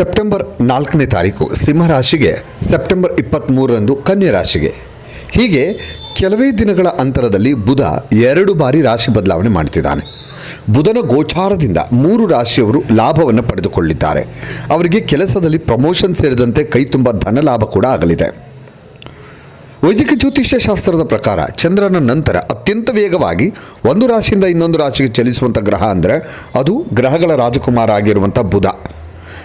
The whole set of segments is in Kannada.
ಸೆಪ್ಟೆಂಬರ್ ನಾಲ್ಕನೇ ತಾರೀಕು ಸಿಂಹರಾಶಿಗೆ ಸೆಪ್ಟೆಂಬರ್ ಇಪ್ಪತ್ತ್ಮೂರರಂದು ಕನ್ಯಾ ರಾಶಿಗೆ. ಹೀಗೆ ಕೆಲವೇ ದಿನಗಳ ಅಂತರದಲ್ಲಿ ಬುಧ ಎರಡು ಬಾರಿ ರಾಶಿ ಬದಲಾವಣೆ ಮಾಡ್ತಿದ್ದಾನೆ. ಬುಧನ ಗೋಚಾರದಿಂದ ಮೂರು ರಾಶಿಯವರು ಲಾಭವನ್ನು ಪಡೆದುಕೊಳ್ಳಿದ್ದಾರೆ. ಅವರಿಗೆ ಕೆಲಸದಲ್ಲಿ ಪ್ರಮೋಷನ್ ಸೇರಿದಂತೆ ಕೈ ತುಂಬ ಧನ ಲಾಭ ಕೂಡ ಆಗಲಿದೆ. ವೈದಿಕ ಜ್ಯೋತಿಷ್ಯ ಶಾಸ್ತ್ರದ ಪ್ರಕಾರ ಚಂದ್ರನ ನಂತರ ಅತ್ಯಂತ ವೇಗವಾಗಿ ಒಂದು ರಾಶಿಯಿಂದ ಇನ್ನೊಂದು ರಾಶಿಗೆ ಚಲಿಸುವಂಥ ಗ್ರಹ ಅಂದರೆ ಅದು ಗ್ರಹಗಳ ರಾಜಕುಮಾರ ಆಗಿರುವಂಥ ಬುಧ.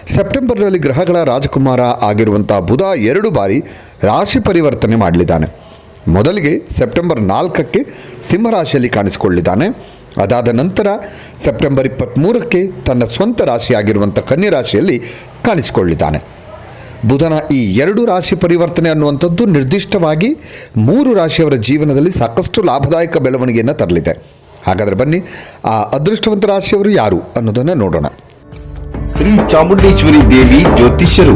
ಸೆಪ್ಟೆಂಬರ್ನಲ್ಲಿ ಗ್ರಹಗಳ ರಾಜಕುಮಾರ ಆಗಿರುವಂಥ ಬುಧ ಎರಡು ಬಾರಿ ರಾಶಿ ಪರಿವರ್ತನೆ ಮಾಡಲಿದ್ದಾನೆ. ಮೊದಲಿಗೆ ಸೆಪ್ಟೆಂಬರ್ ನಾಲ್ಕಕ್ಕೆ ಸಿಂಹರಾಶಿಯಲ್ಲಿ ಕಾಣಿಸಿಕೊಳ್ಳಿದ್ದಾನೆ ಅದಾದ ನಂತರ ಸೆಪ್ಟೆಂಬರ್ ಇಪ್ಪತ್ತ್ಮೂರಕ್ಕೆ ತನ್ನ ಸ್ವಂತ ರಾಶಿಯಾಗಿರುವಂಥ ಕನ್ಯಾ ರಾಶಿಯಲ್ಲಿ ಕಾಣಿಸಿಕೊಳ್ಳಿದ್ದಾನೆ ಬುಧನ ಈ ಎರಡು ರಾಶಿ ಪರಿವರ್ತನೆ ಅನ್ನುವಂಥದ್ದು ನಿರ್ದಿಷ್ಟವಾಗಿ ಮೂರು ರಾಶಿಯವರ ಜೀವನದಲ್ಲಿ ಸಾಕಷ್ಟು ಲಾಭದಾಯಕ ಬೆಳವಣಿಗೆಯನ್ನು ತರಲಿದೆ. ಹಾಗಾದರೆ ಬನ್ನಿ, ಆ ಅದೃಷ್ಟವಂತ ರಾಶಿಯವರು ಯಾರು ಅನ್ನೋದನ್ನು ನೋಡೋಣ. ಶ್ರೀ ಚಾಮುಂಡೇಶ್ವರಿ ದೇವಿ ಜ್ಯೋತಿಷ್ಯರು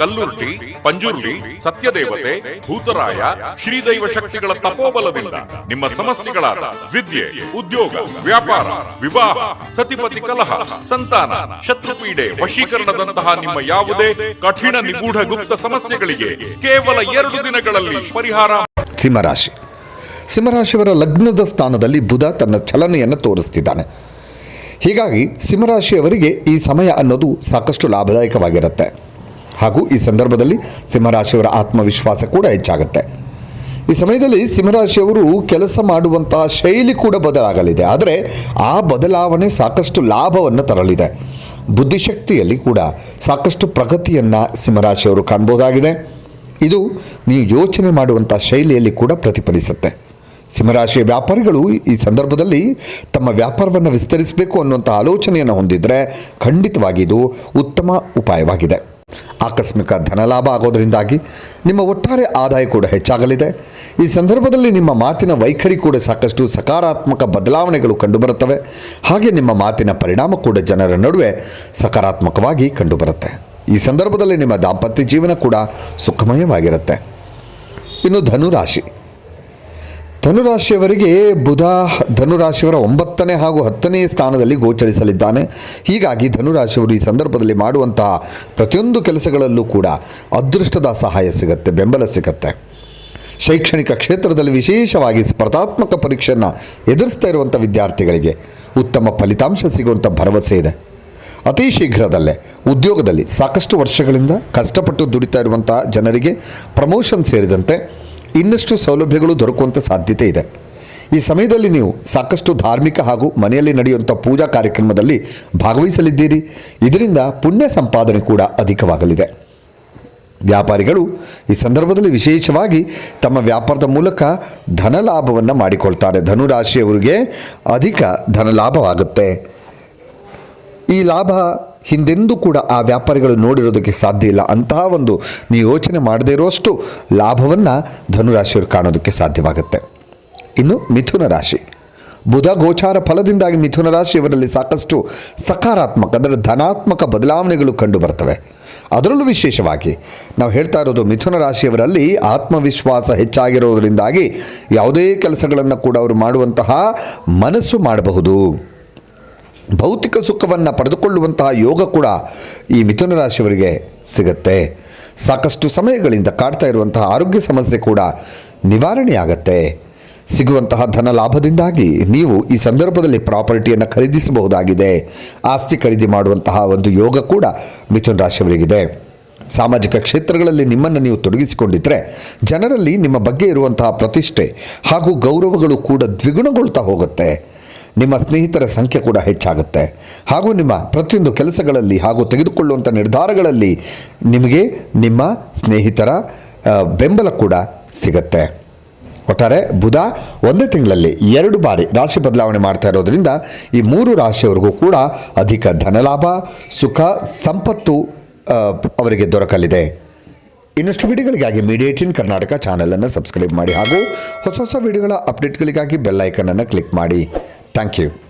ಕಲ್ಲುರ್ಟಿ, ಪಂಜುರ್ಲಿ, ಸತ್ಯದೇವತೆ, ಭೂತರಾಯ, ಶ್ರೀದೈವ ಶಕ್ತಿಗಳ ತಪೋಬಲದಿಂದ ನಿಮ್ಮ ಸಮಸ್ಯೆಗಳಾದ ವಿದ್ಯೆ, ಉದ್ಯೋಗ, ವ್ಯಾಪಾರ, ವಿವಾಹ, ಸತಿಪತಿ ಕಲಹ, ಸಂತಾನ, ಶತ್ರುಪೀಡೆ ವಶೀಕರಣದಂತಹ ನಿಮ್ಮ ಯಾವುದೇ ಕಠಿಣ ನಿಗೂಢ ಗುಪ್ತ ಸಮಸ್ಯೆಗಳಿಗೆ ಕೇವಲ ಎರಡು ದಿನಗಳಲ್ಲಿ ಪರಿಹಾರ ಸಿಂಹರಾಶಿ. ಸಿಂಹರಾಶಿಯವರ ಲಗ್ನದ ಸ್ಥಾನದಲ್ಲಿ ಬುಧ ತನ್ನ ಚಲನೆಯನ್ನು ತೋರಿಸ್ತಿದ್ದಾನೆ. ಹೀಗಾಗಿ ಸಿಂಹರಾಶಿಯವರಿಗೆ ಈ ಸಮಯ ಅನ್ನೋದು ಸಾಕಷ್ಟು ಲಾಭದಾಯಕವಾಗಿರುತ್ತೆ. ಹಾಗೂ ಈ ಸಂದರ್ಭದಲ್ಲಿ ಸಿಂಹರಾಶಿಯವರ ಆತ್ಮವಿಶ್ವಾಸ ಕೂಡ ಹೆಚ್ಚಾಗುತ್ತೆ. ಈ ಸಮಯದಲ್ಲಿ ಸಿಂಹರಾಶಿಯವರು ಕೆಲಸ ಮಾಡುವಂತಹ ಶೈಲಿ ಕೂಡ ಬದಲಾಗಲಿದೆ. ಆದರೆ ಆ ಬದಲಾವಣೆ ಸಾಕಷ್ಟು ಲಾಭವನ್ನು ತರಲಿದೆ. ಬುದ್ಧಿಶಕ್ತಿಯಲ್ಲಿ ಕೂಡ ಸಾಕಷ್ಟು ಪ್ರಗತಿಯನ್ನು ಸಿಂಹರಾಶಿಯವರು ಕಾಣ್ಬೋದಾಗಿದೆ. ಇದು ನೀವು ಯೋಚನೆ ಮಾಡುವಂಥ ಶೈಲಿಯಲ್ಲಿ ಕೂಡ ಪ್ರತಿಫಲಿಸುತ್ತೆ. ಸಿಂಹರಾಶಿಯ ವ್ಯಾಪಾರಿಗಳು ಈ ಸಂದರ್ಭದಲ್ಲಿ ತಮ್ಮ ವ್ಯಾಪಾರವನ್ನು ವಿಸ್ತರಿಸಬೇಕು ಅನ್ನುವಂಥ ಆಲೋಚನೆಯನ್ನು ಹೊಂದಿದರೆ ಖಂಡಿತವಾಗಿ ಇದು ಉತ್ತಮ ಉಪಾಯವಾಗಿದೆ. ಆಕಸ್ಮಿಕ ಧನಲಾಭ ಆಗೋದರಿಂದಾಗಿ ನಿಮ್ಮ ಒಟ್ಟಾರೆ ಆದಾಯ ಕೂಡ ಹೆಚ್ಚಾಗಲಿದೆ. ಈ ಸಂದರ್ಭದಲ್ಲಿ ನಿಮ್ಮ ಮಾತಿನ ವೈಖರಿ ಕೂಡ ಸಾಕಷ್ಟು ಸಕಾರಾತ್ಮಕ ಬದಲಾವಣೆಗಳು ಕಂಡುಬರುತ್ತವೆ. ಹಾಗೆ ನಿಮ್ಮ ಮಾತಿನ ಪರಿಣಾಮ ಕೂಡ ಜನರ ನಡುವೆ ಸಕಾರಾತ್ಮಕವಾಗಿ ಕಂಡುಬರುತ್ತೆ. ಈ ಸಂದರ್ಭದಲ್ಲಿ ನಿಮ್ಮ ದಾಂಪತ್ಯ ಜೀವನ ಕೂಡ ಸುಖಮಯವಾಗಿರುತ್ತೆ. ಇನ್ನು ಧನುರಾಶಿ. ಧನುರಾಶಿಯವರಿಗೆ ಬುಧ ಧನುರಾಶಿಯವರ ಒಂಬತ್ತನೇ ಹಾಗೂ ಹತ್ತನೇ ಸ್ಥಾನದಲ್ಲಿ ಗೋಚರಿಸಲಿದ್ದಾನೆ. ಹೀಗಾಗಿ ಧನುರಾಶಿಯವರು ಈ ಸಂದರ್ಭದಲ್ಲಿ ಮಾಡುವಂತಹ ಪ್ರತಿಯೊಂದು ಕೆಲಸಗಳಲ್ಲೂ ಕೂಡ ಅದೃಷ್ಟದ ಸಹಾಯ ಸಿಗುತ್ತೆ, ಬೆಂಬಲ ಸಿಗುತ್ತೆ. ಶೈಕ್ಷಣಿಕ ಕ್ಷೇತ್ರದಲ್ಲಿ ವಿಶೇಷವಾಗಿ ಸ್ಪರ್ಧಾತ್ಮಕ ಪರೀಕ್ಷೆಯನ್ನು ಎದುರಿಸ್ತಾ ಇರುವಂಥ ವಿದ್ಯಾರ್ಥಿಗಳಿಗೆ ಉತ್ತಮ ಫಲಿತಾಂಶ ಸಿಗುವಂಥ ಭರವಸೆ ಇದೆ. ಅತಿ ಶೀಘ್ರದಲ್ಲೇ ಉದ್ಯೋಗದಲ್ಲಿ ಸಾಕಷ್ಟು ವರ್ಷಗಳಿಂದ ಕಷ್ಟಪಟ್ಟು ದುಡಿತಾ ಇರುವಂಥ ಜನರಿಗೆ ಪ್ರಮೋಷನ್ ಸೇರಿದಂತೆ ಇನ್ನಷ್ಟು ಸೌಲಭ್ಯಗಳು ದೊರಕುವಂಥ ಸಾಧ್ಯತೆ ಇದೆ. ಈ ಸಮಯದಲ್ಲಿ ನೀವು ಸಾಕಷ್ಟು ಧಾರ್ಮಿಕ ಹಾಗೂ ಮನೆಯಲ್ಲಿ ನಡೆಯುವಂಥ ಪೂಜಾ ಕಾರ್ಯಕ್ರಮದಲ್ಲಿ ಭಾಗವಹಿಸಲಿದ್ದೀರಿ. ಇದರಿಂದ ಪುಣ್ಯ ಸಂಪಾದನೆ ಕೂಡ ಅಧಿಕವಾಗಲಿದೆ. ವ್ಯಾಪಾರಿಗಳು ಈ ಸಂದರ್ಭದಲ್ಲಿ ವಿಶೇಷವಾಗಿ ತಮ್ಮ ವ್ಯಾಪಾರದ ಮೂಲಕ ಧನ ಲಾಭವನ್ನು ಮಾಡಿಕೊಳ್ತಾರೆ. ಧನುರಾಶಿಯವರಿಗೆ ಅಧಿಕ ಧನ ಲಾಭವಾಗುತ್ತೆ. ಈ ಲಾಭ ಹಿಂದೆಂದೂ ಕೂಡ ಆ ವ್ಯಾಪಾರಿಗಳು ನೋಡಿರೋದಕ್ಕೆ ಸಾಧ್ಯ ಇಲ್ಲ. ಅಂತಹ ಒಂದು ನೀವು ಯೋಚನೆ ಮಾಡದೇ ಇರುವಷ್ಟು ಲಾಭವನ್ನು ಧನುರಾಶಿಯವರು ಕಾಣೋದಕ್ಕೆ ಸಾಧ್ಯವಾಗುತ್ತೆ. ಇನ್ನು ಮಿಥುನ ರಾಶಿ. ಬುಧ ಗೋಚಾರ ಫಲದಿಂದಾಗಿ ಮಿಥುನ ರಾಶಿಯವರಲ್ಲಿ ಸಾಕಷ್ಟು ಸಕಾರಾತ್ಮಕ, ಅಂದರೆ ಧನಾತ್ಮಕ ಬದಲಾವಣೆಗಳು ಕಂಡು ಬರ್ತವೆ. ಅದರಲ್ಲೂ ವಿಶೇಷವಾಗಿ ನಾವು ಹೇಳ್ತಾ ಇರೋದು ಮಿಥುನ ರಾಶಿಯವರಲ್ಲಿ ಆತ್ಮವಿಶ್ವಾಸ ಹೆಚ್ಚಾಗಿರೋದರಿಂದಾಗಿ ಯಾವುದೇ ಕೆಲಸಗಳನ್ನು ಕೂಡ ಅವರು ಮಾಡುವಂತಹ ಮನಸ್ಸು ಮಾಡಬಹುದು. ಭೌತಿಕ ಸುಖವನ್ನು ಪಡೆದುಕೊಳ್ಳುವಂತಹ ಯೋಗ ಕೂಡ ಈ ಮಿಥುನ ರಾಶಿಯವರಿಗೆ ಸಿಗುತ್ತೆ. ಸಾಕಷ್ಟು ಸಮಯಗಳಿಂದ ಕಾಡ್ತಾ ಇರುವಂತಹ ಆರೋಗ್ಯ ಸಮಸ್ಯೆ ಕೂಡ ನಿವಾರಣೆಯಾಗತ್ತೆ. ಸಿಗುವಂತಹ ಧನ ಲಾಭದಿಂದಾಗಿ ನೀವು ಈ ಸಂದರ್ಭದಲ್ಲಿ ಪ್ರಾಪರ್ಟಿಯನ್ನು ಖರೀದಿಸಬಹುದಾಗಿದೆ. ಆಸ್ತಿ ಖರೀದಿ ಮಾಡುವಂತಹ ಒಂದು ಯೋಗ ಕೂಡ ಮಿಥುನ ರಾಶಿಯವರಿಗಿದೆ. ಸಾಮಾಜಿಕ ಕ್ಷೇತ್ರಗಳಲ್ಲಿ ನಿಮ್ಮನ್ನು ನೀವು ತೊಡಗಿಸಿಕೊಂಡಿದ್ದರೆ ಜನರಲ್ಲಿ ನಿಮ್ಮ ಬಗ್ಗೆ ಇರುವಂತಹ ಪ್ರತಿಷ್ಠೆ ಹಾಗೂ ಗೌರವಗಳು ಕೂಡ ದ್ವಿಗುಣಗೊಳ್ತಾ ಹೋಗುತ್ತೆ. ನಿಮ್ಮ ಸ್ನೇಹಿತರ ಸಂಖ್ಯೆ ಕೂಡ ಹೆಚ್ಚಾಗುತ್ತೆ. ಹಾಗೂ ನಿಮ್ಮ ಪ್ರತಿಯೊಂದು ಕೆಲಸಗಳಲ್ಲಿ ಹಾಗೂ ತೆಗೆದುಕೊಳ್ಳುವಂಥ ನಿರ್ಧಾರಗಳಲ್ಲಿ ನಿಮಗೆ ನಿಮ್ಮ ಸ್ನೇಹಿತರ ಬೆಂಬಲ ಕೂಡ ಸಿಗತ್ತೆ. ಒಟ್ಟಾರೆ ಬುಧ ಒಂದೇ ತಿಂಗಳಲ್ಲಿ ಎರಡು ಬಾರಿ ರಾಶಿ ಬದಲಾವಣೆ ಮಾಡ್ತಾ ಇರೋದರಿಂದ ಈ ಮೂರು ರಾಶಿಯವರಿಗೂ ಕೂಡ ಅಧಿಕ ಧನಲಾಭ, ಸುಖ, ಸಂಪತ್ತು ಅವರಿಗೆ ದೊರಕಲಿದೆ. ಇನ್ನಷ್ಟು ವಿಡಿಯೋಗಳಿಗಾಗಿ ಮೀಡಿಯೇಟಿನ್ ಕರ್ನಾಟಕ ಚಾನಲನ್ನು ಸಬ್ಸ್ಕ್ರೈಬ್ ಮಾಡಿ ಹಾಗೂ ಹೊಸ ಹೊಸ ವಿಡಿಯೋಗಳ ಅಪ್ಡೇಟ್ಗಳಿಗಾಗಿ ಬೆಲ್ ಐಕನನ್ನು ಕ್ಲಿಕ್ ಮಾಡಿ. Thank you.